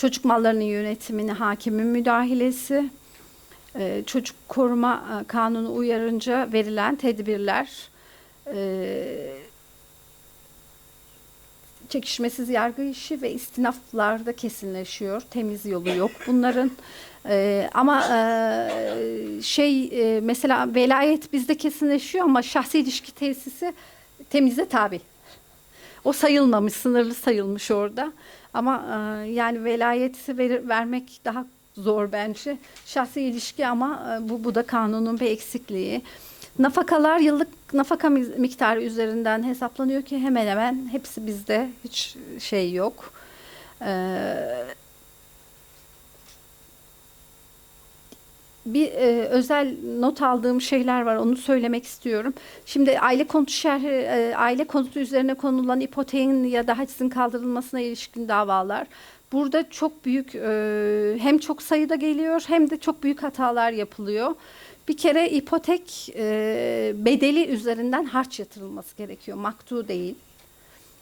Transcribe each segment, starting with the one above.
çocuk mallarının yönetimine hakimin müdahalesi, e, çocuk koruma e, kanunu uyarınca verilen tedbirler, e, çekişmesiz yargı işi ve istinaflarda kesinleşiyor. Temiz yolu yok bunların. Ee, ama e, şey e, mesela velayet bizde kesinleşiyor ama şahsi ilişki tesisi temize tabi. O sayılmamış, sınırlı sayılmış orada. Ama e, yani velayeti ver- vermek daha zor bence. Şahsi ilişki ama e, bu bu da kanunun bir eksikliği. Nafakalar yıllık nafaka mi- miktarı üzerinden hesaplanıyor ki hemen hemen hepsi bizde hiç şey yok. Ee, bir e, özel not aldığım şeyler var onu söylemek istiyorum. Şimdi aile konutu şerhi, e, aile konutu üzerine konulan ipoteğin ya da hacizin kaldırılmasına ilişkin davalar. Burada çok büyük e, hem çok sayıda geliyor hem de çok büyük hatalar yapılıyor. Bir kere ipotek e, bedeli üzerinden harç yatırılması gerekiyor. Maktu değil.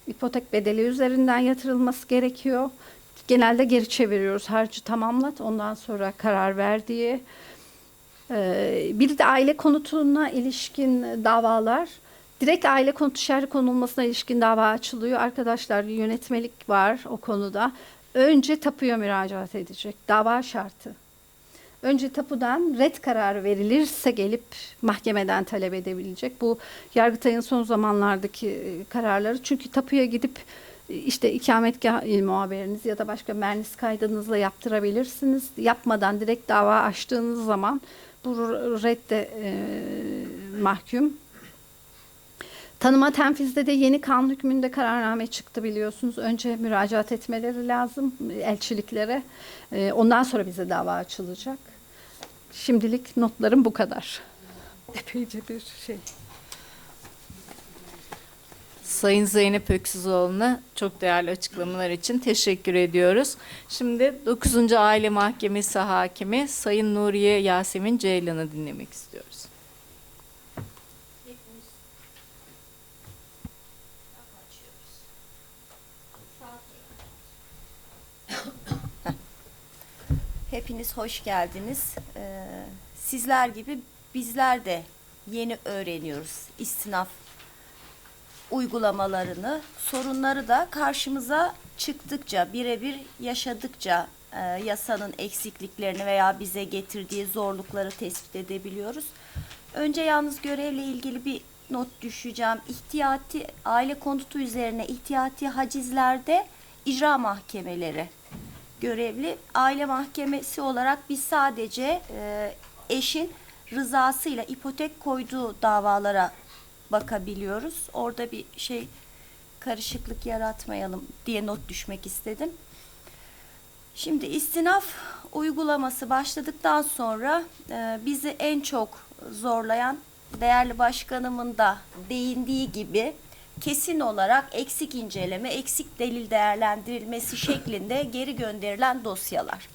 İpotek bedeli üzerinden yatırılması gerekiyor. Genelde geri çeviriyoruz. Harcı tamamlat ondan sonra karar ver diye. Ee, bir de aile konutuna ilişkin davalar. Direkt aile konutu şerhi konulmasına ilişkin dava açılıyor. Arkadaşlar yönetmelik var o konuda. Önce tapuya müracaat edecek. Dava şartı. Önce tapudan red kararı verilirse gelip mahkemeden talep edebilecek. Bu Yargıtay'ın son zamanlardaki e, kararları. Çünkü tapuya gidip işte ikametgah il muhaberiniz ya da başka mernis kaydınızla yaptırabilirsiniz. Yapmadan direkt dava açtığınız zaman bu redde e, mahkum. Tanıma tenfizde de yeni kanun hükmünde kararname çıktı biliyorsunuz. Önce müracaat etmeleri lazım elçiliklere. E, ondan sonra bize dava açılacak. Şimdilik notlarım bu kadar. Epeyce bir şey. Sayın Zeynep Öksüzoğlu'na çok değerli açıklamalar için teşekkür ediyoruz. Şimdi 9. Aile Mahkemesi Hakimi Sayın Nuriye Yasemin Ceylan'ı dinlemek istiyoruz. Hepiniz hoş geldiniz. Ee, sizler gibi bizler de yeni öğreniyoruz istinaf uygulamalarını. Sorunları da karşımıza çıktıkça, birebir yaşadıkça e, yasanın eksikliklerini veya bize getirdiği zorlukları tespit edebiliyoruz. Önce yalnız görevle ilgili bir not düşeceğim. İhtiyati aile konutu üzerine ihtiyati hacizlerde icra mahkemeleri görevli. Aile mahkemesi olarak biz sadece e, eşin rızasıyla ipotek koyduğu davalara bakabiliyoruz. Orada bir şey karışıklık yaratmayalım diye not düşmek istedim. Şimdi istinaf uygulaması başladıktan sonra e, bizi en çok zorlayan değerli başkanımın da değindiği gibi kesin olarak eksik inceleme, eksik delil değerlendirilmesi şeklinde geri gönderilen dosyalar.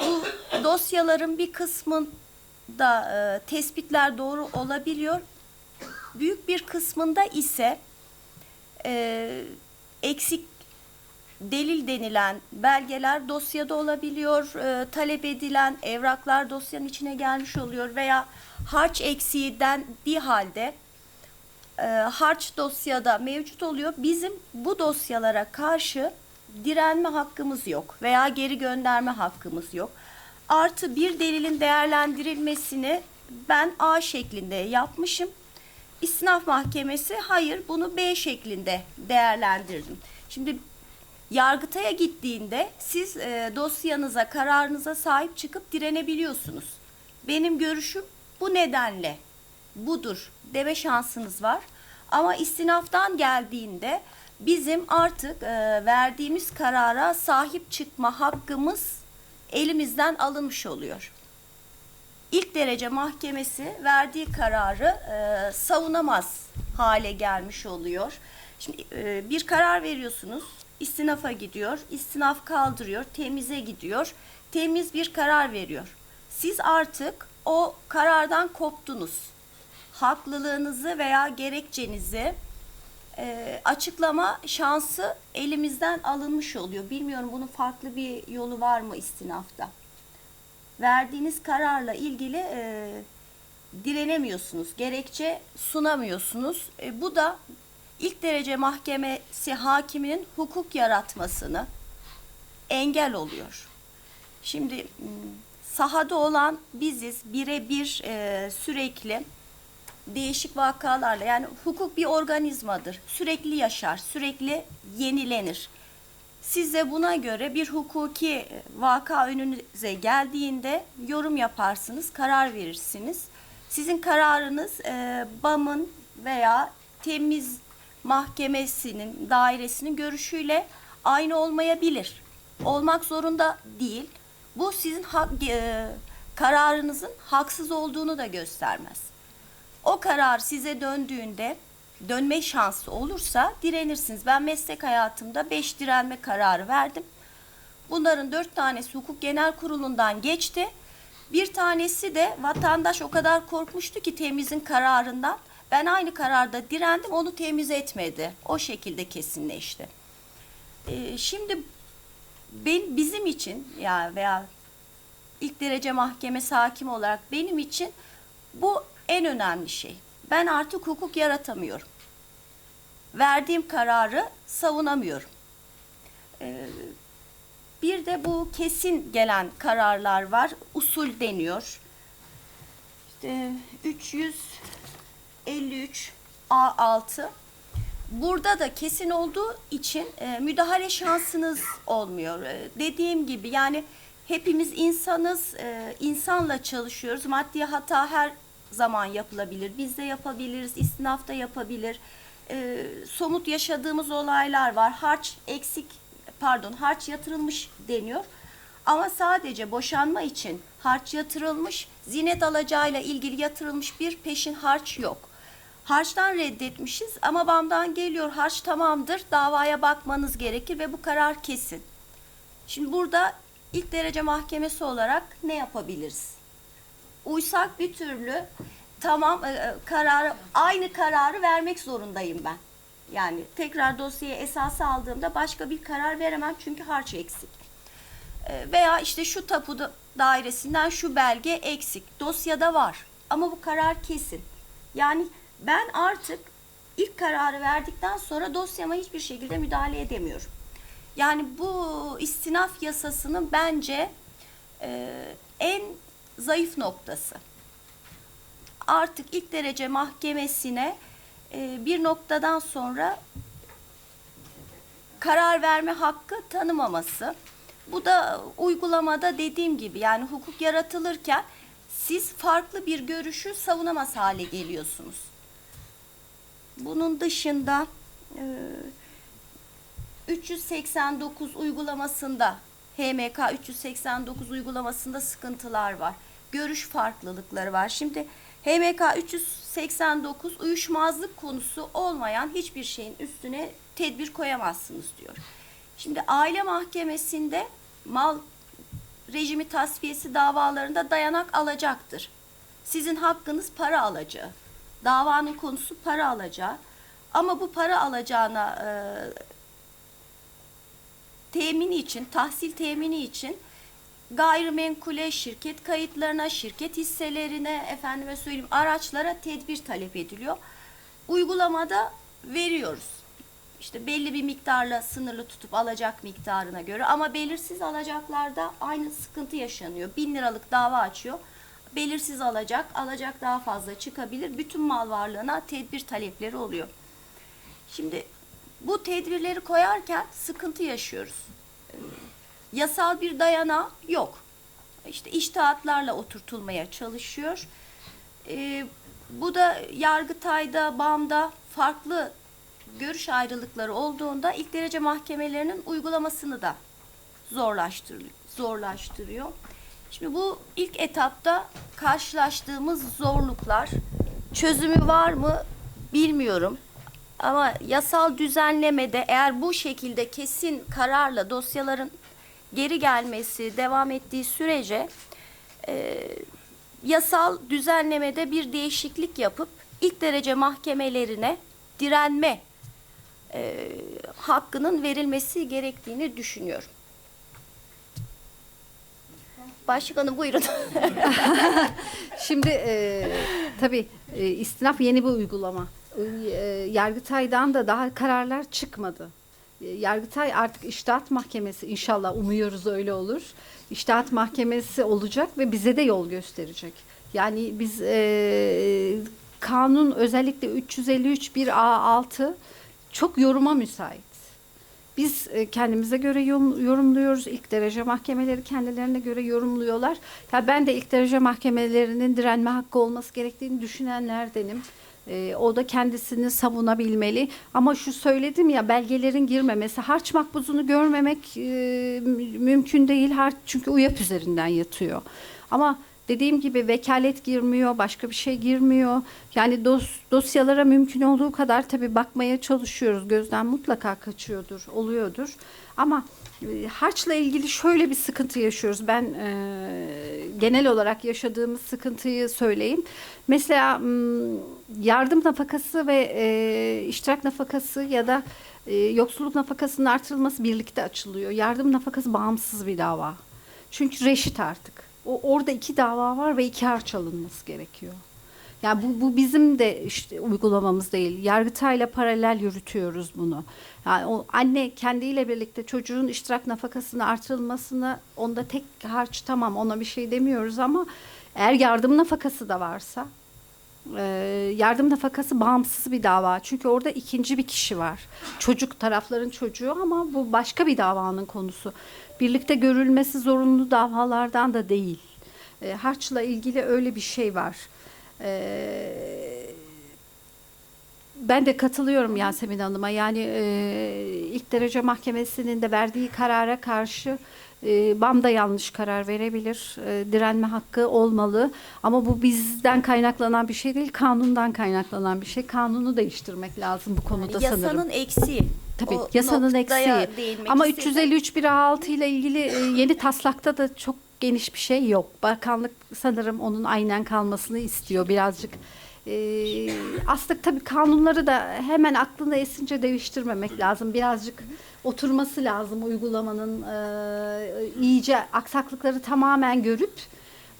Bu dosyaların bir kısmında e, tespitler doğru olabiliyor. Büyük bir kısmında ise e, eksik delil denilen belgeler dosyada olabiliyor, e, talep edilen evraklar dosyanın içine gelmiş oluyor veya harç eksiği dendiği halde e, harç dosyada mevcut oluyor. Bizim bu dosyalara karşı direnme hakkımız yok veya geri gönderme hakkımız yok. Artı bir delilin değerlendirilmesini ben A şeklinde yapmışım. İstinaf Mahkemesi hayır bunu B şeklinde değerlendirdim. Şimdi Yargıtay'a gittiğinde siz e, dosyanıza, kararınıza sahip çıkıp direnebiliyorsunuz. Benim görüşüm bu nedenle budur deme şansınız var. Ama istinaftan geldiğinde bizim artık e, verdiğimiz karara sahip çıkma hakkımız elimizden alınmış oluyor. İlk derece mahkemesi verdiği kararı e, savunamaz hale gelmiş oluyor. Şimdi e, bir karar veriyorsunuz, istinafa gidiyor, istinaf kaldırıyor, temize gidiyor, temiz bir karar veriyor. Siz artık o karardan koptunuz. Haklılığınızı veya gerekçenizi e, açıklama şansı elimizden alınmış oluyor. Bilmiyorum bunun farklı bir yolu var mı istinafta? Verdiğiniz kararla ilgili e, direnemiyorsunuz, gerekçe sunamıyorsunuz. E, bu da ilk derece mahkemesi hakiminin hukuk yaratmasını engel oluyor. Şimdi m, sahada olan biziz birebir e, sürekli değişik vakalarla yani hukuk bir organizmadır. Sürekli yaşar, sürekli yenilenir. Siz de buna göre bir hukuki vaka önünüze geldiğinde yorum yaparsınız, karar verirsiniz. Sizin kararınız e, BAM'ın veya temiz mahkemesinin, dairesinin görüşüyle aynı olmayabilir. Olmak zorunda değil. Bu sizin hak, e, kararınızın haksız olduğunu da göstermez. O karar size döndüğünde dönme şansı olursa direnirsiniz. Ben meslek hayatımda 5 direnme kararı verdim. Bunların dört tanesi hukuk genel kurulundan geçti. Bir tanesi de vatandaş o kadar korkmuştu ki temizin kararından. Ben aynı kararda direndim onu temiz etmedi. O şekilde kesinleşti. Ee, şimdi ben, bizim için ya veya ilk derece mahkemesi hakimi olarak benim için bu en önemli şey. Ben artık hukuk yaratamıyorum. Verdiğim kararı savunamıyorum. Ee, bir de bu kesin gelen kararlar var. Usul deniyor. İşte 353 A6 Burada da kesin olduğu için e, müdahale şansınız olmuyor. E, dediğim gibi yani hepimiz insanız, e, insanla çalışıyoruz. Maddi hata her zaman yapılabilir. Biz de yapabiliriz, istinaf da yapabilir. E, somut yaşadığımız olaylar var. Harç eksik, pardon harç yatırılmış deniyor. Ama sadece boşanma için harç yatırılmış, zinet alacağıyla ilgili yatırılmış bir peşin harç yok. Harçtan reddetmişiz ama BAM'dan geliyor harç tamamdır davaya bakmanız gerekir ve bu karar kesin. Şimdi burada ilk derece mahkemesi olarak ne yapabiliriz? Uysak bir türlü tamam e, e, kararı aynı kararı vermek zorundayım ben. Yani tekrar dosyayı esası aldığımda başka bir karar veremem çünkü harç eksik. E, Veya işte şu tapu da- dairesinden şu belge eksik. Dosyada var ama bu karar kesin. Yani ben artık ilk kararı verdikten sonra dosyama hiçbir şekilde müdahale edemiyorum. Yani bu istinaf yasasının bence e, en zayıf noktası. Artık ilk derece mahkemesine e, bir noktadan sonra karar verme hakkı tanımaması. Bu da uygulamada dediğim gibi yani hukuk yaratılırken siz farklı bir görüşü savunamaz hale geliyorsunuz. Bunun dışında e, 389 uygulamasında HMK 389 uygulamasında sıkıntılar var. Görüş farklılıkları var. Şimdi HMK 389 uyuşmazlık konusu olmayan hiçbir şeyin üstüne tedbir koyamazsınız diyor. Şimdi aile mahkemesinde mal rejimi tasfiyesi davalarında dayanak alacaktır. Sizin hakkınız para alacağı. Davanın konusu para alacağı. Ama bu para alacağına e, temini için, tahsil temini için gayrimenkule, şirket kayıtlarına, şirket hisselerine, efendime söyleyeyim araçlara tedbir talep ediliyor. Uygulamada veriyoruz. İşte belli bir miktarla sınırlı tutup alacak miktarına göre ama belirsiz alacaklarda aynı sıkıntı yaşanıyor. Bin liralık dava açıyor. Belirsiz alacak, alacak daha fazla çıkabilir. Bütün mal varlığına tedbir talepleri oluyor. Şimdi bu tedbirleri koyarken sıkıntı yaşıyoruz. Yasal bir dayanağı yok. İşte iştahatlarla oturtulmaya çalışıyor. Ee, bu da Yargıtay'da, BAM'da farklı görüş ayrılıkları olduğunda ilk derece mahkemelerinin uygulamasını da zorlaştırıyor. zorlaştırıyor. Şimdi bu ilk etapta karşılaştığımız zorluklar çözümü var mı bilmiyorum. Ama yasal düzenlemede eğer bu şekilde kesin kararla dosyaların geri gelmesi devam ettiği sürece e, yasal düzenlemede bir değişiklik yapıp ilk derece mahkemelerine direnme e, hakkının verilmesi gerektiğini düşünüyorum. Başkanım buyurun. Şimdi e, tabii e, istinaf yeni bir uygulama. E, Yargıtay'dan da daha kararlar çıkmadı. Yargıtay artık iştahat mahkemesi inşallah umuyoruz öyle olur. İştahat mahkemesi olacak ve bize de yol gösterecek. Yani biz e, kanun özellikle 353 1 A6 çok yoruma müsait. Biz e, kendimize göre yorum- yorumluyoruz. İlk derece mahkemeleri kendilerine göre yorumluyorlar. Ya ben de ilk derece mahkemelerinin direnme hakkı olması gerektiğini düşünenlerdenim. E, o da kendisini savunabilmeli. Ama şu söyledim ya belgelerin girmemesi, harç makbuzunu görmemek e, mü- mümkün değil. Harç çünkü UYAP üzerinden yatıyor. Ama dediğim gibi vekalet girmiyor, başka bir şey girmiyor. Yani dos, dosyalara mümkün olduğu kadar tabii bakmaya çalışıyoruz. Gözden mutlaka kaçıyordur, oluyordur. Ama e, harçla ilgili şöyle bir sıkıntı yaşıyoruz. Ben e, genel olarak yaşadığımız sıkıntıyı söyleyeyim. Mesela yardım nafakası ve e, iştirak nafakası ya da e, yoksulluk nafakasının artırılması birlikte açılıyor. Yardım nafakası bağımsız bir dava. Çünkü reşit artık. O orada iki dava var ve iki harç alınması gerekiyor. Yani bu, bu bizim de işte uygulamamız değil. Yargıtayla paralel yürütüyoruz bunu. Yani o anne kendiyle birlikte çocuğun iştirak nafakasını artırılmasını onda tek harç tamam ona bir şey demiyoruz ama eğer yardım nafakası da varsa e, yardım nafakası bağımsız bir dava. Çünkü orada ikinci bir kişi var. Çocuk tarafların çocuğu ama bu başka bir davanın konusu. Birlikte görülmesi zorunlu davalardan da değil. E, harçla ilgili öyle bir şey var. E, ben de katılıyorum Yasemin Hanım'a. Yani e, ilk derece mahkemesinin de verdiği karara karşı e, BAM da yanlış karar verebilir. E, direnme hakkı olmalı. Ama bu bizden kaynaklanan bir şey değil, kanundan kaynaklanan bir şey. Kanunu değiştirmek lazım bu konuda sanırım. Yasanın eksiği. Tabii O yasanın eksiği. Ama istedim. 353 1A6 ile ilgili e, yeni taslakta da çok geniş bir şey yok. Bakanlık sanırım onun aynen kalmasını istiyor birazcık. E, aslında tabii kanunları da hemen aklına esince değiştirmemek lazım. Birazcık oturması lazım uygulamanın e, iyice aksaklıkları tamamen görüp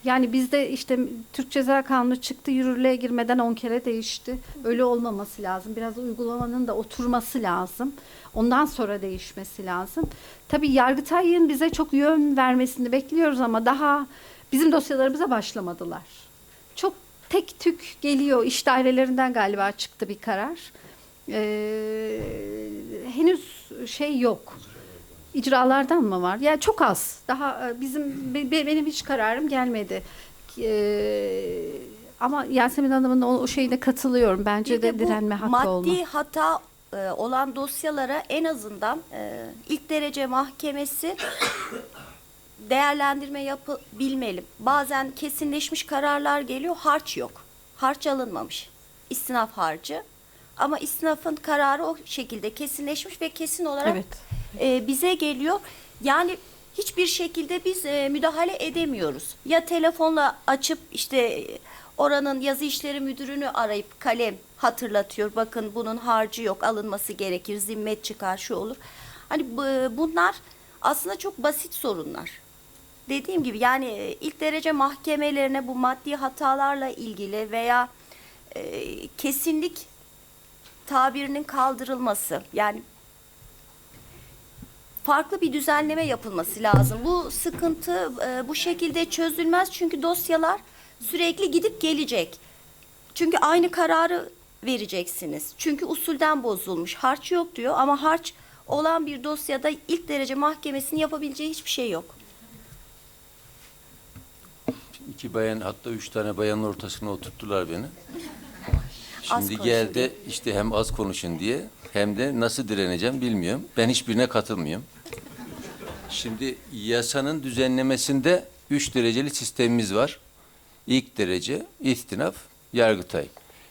yani bizde işte Türk Ceza Kanunu çıktı yürürlüğe girmeden 10 kere değişti. Öyle olmaması lazım. Biraz uygulamanın da oturması lazım. Ondan sonra değişmesi lazım. Tabii Yargıtay'ın bize çok yön vermesini bekliyoruz ama daha bizim dosyalarımıza başlamadılar. Çok tek tük geliyor. İş dairelerinden galiba çıktı bir karar. Ee, henüz şey yok. İcralardan mı var? Yani çok az. Daha e, bizim be- be- benim hiç kararım gelmedi. Ee, ama Yasemin Hanım'ın o, o şeyine katılıyorum. Bence Bir de, de direnme hakkı maddi olma. hata e, olan dosyalara en azından e, ilk derece mahkemesi değerlendirme yapabilmeli. Bazen kesinleşmiş kararlar geliyor, harç yok. Harç alınmamış. İstinaf harcı. Ama istinafın kararı o şekilde kesinleşmiş ve kesin olarak Evet. e, bize geliyor. Yani hiçbir şekilde biz e, müdahale edemiyoruz. Ya telefonla açıp işte e, oranın yazı işleri müdürünü arayıp kalem hatırlatıyor. Bakın bunun harcı yok alınması gerekir zimmet çıkar şu olur. Hani bu- bunlar aslında çok basit sorunlar. Dediğim gibi yani e, ilk derece mahkemelerine bu maddi hatalarla ilgili veya e, kesinlik tabirinin kaldırılması yani farklı bir düzenleme yapılması lazım. Bu sıkıntı e, bu şekilde çözülmez çünkü dosyalar sürekli gidip gelecek. Çünkü aynı kararı vereceksiniz. Çünkü usulden bozulmuş. Harç yok diyor ama harç olan bir dosyada ilk derece mahkemesinin yapabileceği hiçbir şey yok. İki bayan hatta üç tane bayanın ortasına oturttular beni. Az Şimdi konuşun geldi diye. işte hem az konuşun diye hem de nasıl direneceğim bilmiyorum. Ben hiçbirine katılmıyorum. Şimdi yasanın düzenlemesinde üç dereceli sistemimiz var. İlk derece, istinaf, yargıtay.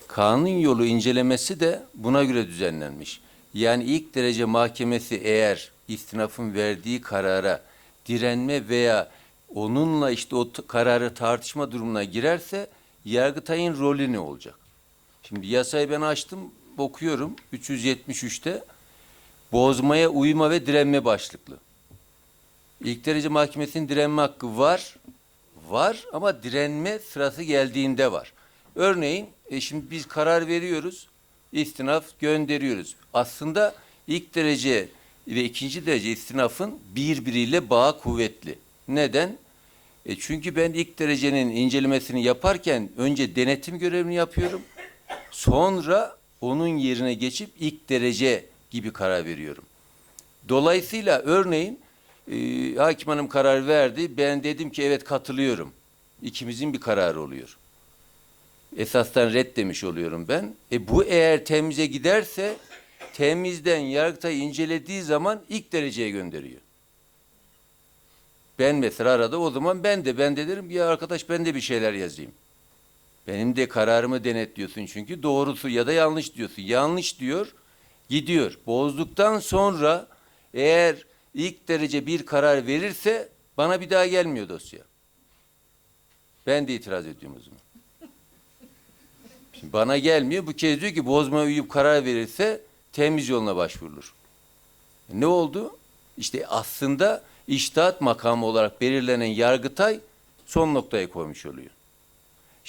Kanun yolu incelemesi de buna göre düzenlenmiş. Yani ilk derece mahkemesi eğer istinafın verdiği karara direnme veya onunla işte o kararı tartışma durumuna girerse yargıtayın rolü ne olacak? Şimdi yasayı ben açtım, okuyorum 373'te bozmaya uyma ve direnme başlıklı. İlk derece mahkemesinin direnme hakkı var. Var ama direnme sırası geldiğinde var. Örneğin e şimdi biz karar veriyoruz. istinaf gönderiyoruz. Aslında ilk derece ve ikinci derece istinafın birbiriyle bağı kuvvetli. Neden? E çünkü ben ilk derecenin incelemesini yaparken önce denetim görevini yapıyorum. Sonra onun yerine geçip ilk derece gibi karar veriyorum. Dolayısıyla örneğin e, hakim hanım karar verdi. Ben dedim ki evet katılıyorum. İkimizin bir kararı oluyor. Esastan red demiş oluyorum ben. E bu eğer temize giderse temizden yargıtay incelediği zaman ilk dereceye gönderiyor. Ben mesela arada o zaman ben de ben de derim ya arkadaş ben de bir şeyler yazayım. Benim de kararımı denetliyorsun çünkü doğrusu ya da yanlış diyorsun. Yanlış diyor, gidiyor. Bozduktan sonra eğer ilk derece bir karar verirse bana bir daha gelmiyor dosya. Ben de itiraz ediyorum o zaman. Şimdi bana gelmiyor. Bu kez diyor ki bozmaya uyup karar verirse temiz yoluna başvurulur. Ne oldu? İşte aslında iştahat makamı olarak belirlenen yargıtay son noktaya koymuş oluyor.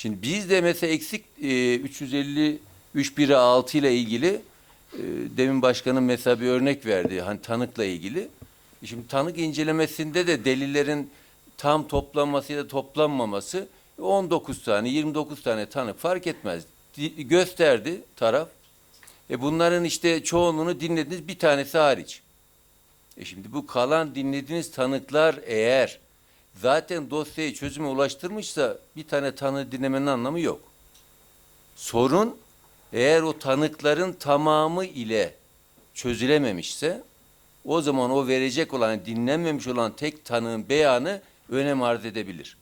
Şimdi biz de mesela eksik e, 350 3 6 ile ilgili e, demin başkanım mesela bir örnek verdi hani tanıkla ilgili. Şimdi tanık incelemesinde de delillerin tam toplanması ya da toplanmaması 19 tane 29 tane tanık fark etmez. Di- gösterdi taraf. E bunların işte çoğunluğunu dinlediniz bir tanesi hariç. E şimdi bu kalan dinlediğiniz tanıklar eğer zaten dosyayı çözüme ulaştırmışsa bir tane tanığı dinlemenin anlamı yok. Sorun eğer o tanıkların tamamı ile çözülememişse o zaman o verecek olan dinlenmemiş olan tek tanığın beyanı önem arz edebilir.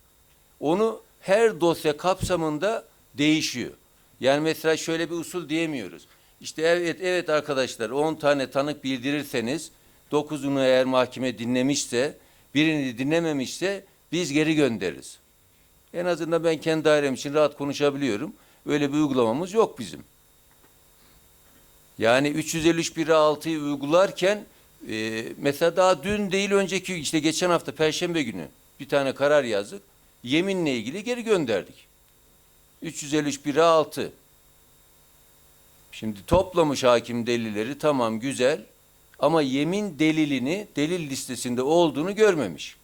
Onu her dosya kapsamında değişiyor. Yani mesela şöyle bir usul diyemiyoruz. İşte evet evet arkadaşlar 10 tane tanık bildirirseniz 9'unu eğer mahkeme dinlemişse birini dinlememişse biz geri göndeririz. En azından ben kendi dairem için rahat konuşabiliyorum. Öyle bir uygulamamız yok bizim. Yani 353 1'e 6'yı uygularken e, mesela daha dün değil önceki işte geçen hafta Perşembe günü bir tane karar yazdık. Yeminle ilgili geri gönderdik. 353 1'e 6. Şimdi toplamış hakim delilleri tamam güzel ama yemin delilini delil listesinde olduğunu görmemiş.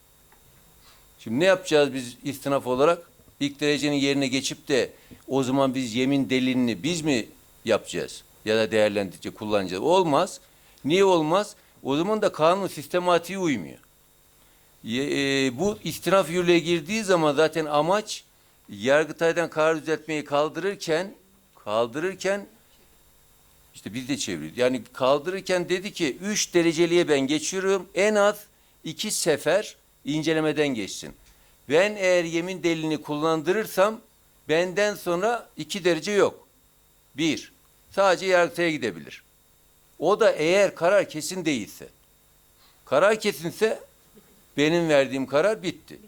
Şimdi ne yapacağız biz istinaf olarak? İlk derecenin yerine geçip de o zaman biz yemin delilini biz mi yapacağız? Ya da değerlendirici kullanacağız. Olmaz. Niye olmaz? O zaman da kanun sistematiği uymuyor. E, bu istinaf yürürlüğe girdiği zaman zaten amaç Yargıtay'dan karar düzeltmeyi kaldırırken kaldırırken işte biz de çeviriyoruz. Yani kaldırırken dedi ki üç dereceliğe ben geçiyorum. En az iki sefer incelemeden geçsin. Ben eğer yemin delilini kullandırırsam benden sonra iki derece yok. Bir, sadece yargıtaya gidebilir. O da eğer karar kesin değilse. Karar kesinse benim verdiğim karar bitti.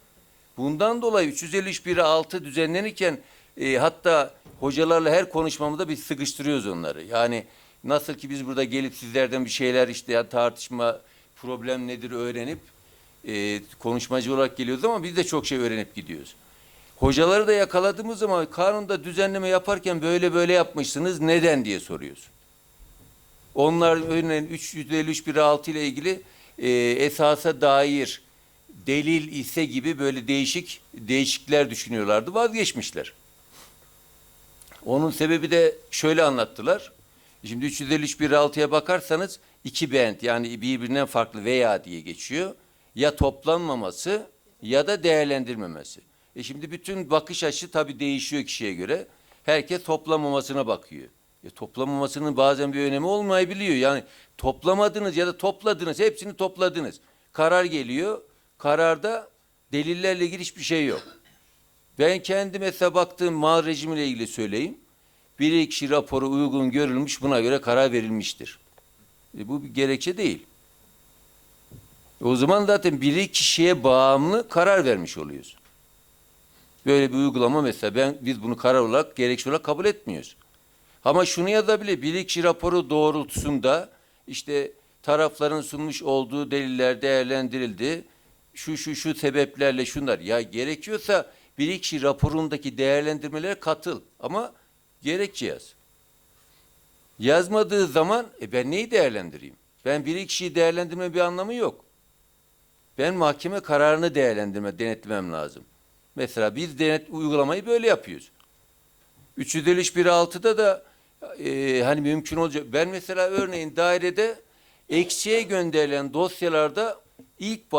Bundan dolayı 353 1'e 6 düzenlenirken e, hatta hocalarla her konuşmamda biz sıkıştırıyoruz onları. Yani nasıl ki biz burada gelip sizlerden bir şeyler işte ya tartışma problem nedir öğrenip e, konuşmacı olarak geliyoruz ama biz de çok şey öğrenip gidiyoruz. Hocaları da yakaladığımız zaman kanunda düzenleme yaparken böyle böyle yapmışsınız neden diye soruyoruz. Onlar örneğin 353 1'e 6 ile ilgili e, esasa dair delil ise gibi böyle değişik değişikler düşünüyorlardı. Vazgeçmişler. Onun sebebi de şöyle anlattılar. Şimdi 353 6'ya bakarsanız iki bent yani birbirinden farklı veya diye geçiyor. Ya toplanmaması ya da değerlendirmemesi. E şimdi bütün bakış açısı tabii değişiyor kişiye göre. Herkes toplanmamasına bakıyor. E toplamamasının bazen bir önemi olmayabiliyor. Yani toplamadınız ya da topladınız, hepsini topladınız. Karar geliyor. Kararda delillerle ilgili hiçbir şey yok. Ben kendi mesela baktığım mal rejimiyle ilgili söyleyeyim. Bir kişi raporu uygun görülmüş, buna göre karar verilmiştir. E bu bir gerekçe değil. O zaman zaten bir kişiye bağımlı karar vermiş oluyoruz. Böyle bir uygulama mesela ben biz bunu karar olarak gerekçe olarak kabul etmiyoruz. Ama şunu yazabilir. Bir kişi raporu doğrultusunda işte tarafların sunmuş olduğu deliller değerlendirildi. Şu şu şu sebeplerle şunlar. Ya gerekiyorsa bir iki kişi raporundaki değerlendirmelere katıl. Ama gerekçe yaz. Yazmadığı zaman e ben neyi değerlendireyim? Ben bir iki kişiyi değerlendirme bir anlamı yok. Ben mahkeme kararını değerlendirme, denetlemem lazım. Mesela biz denet uygulamayı böyle yapıyoruz. 351.6'da da e, hani mümkün olacak. Ben mesela örneğin dairede eksiğe gönderilen dosyalarda ilk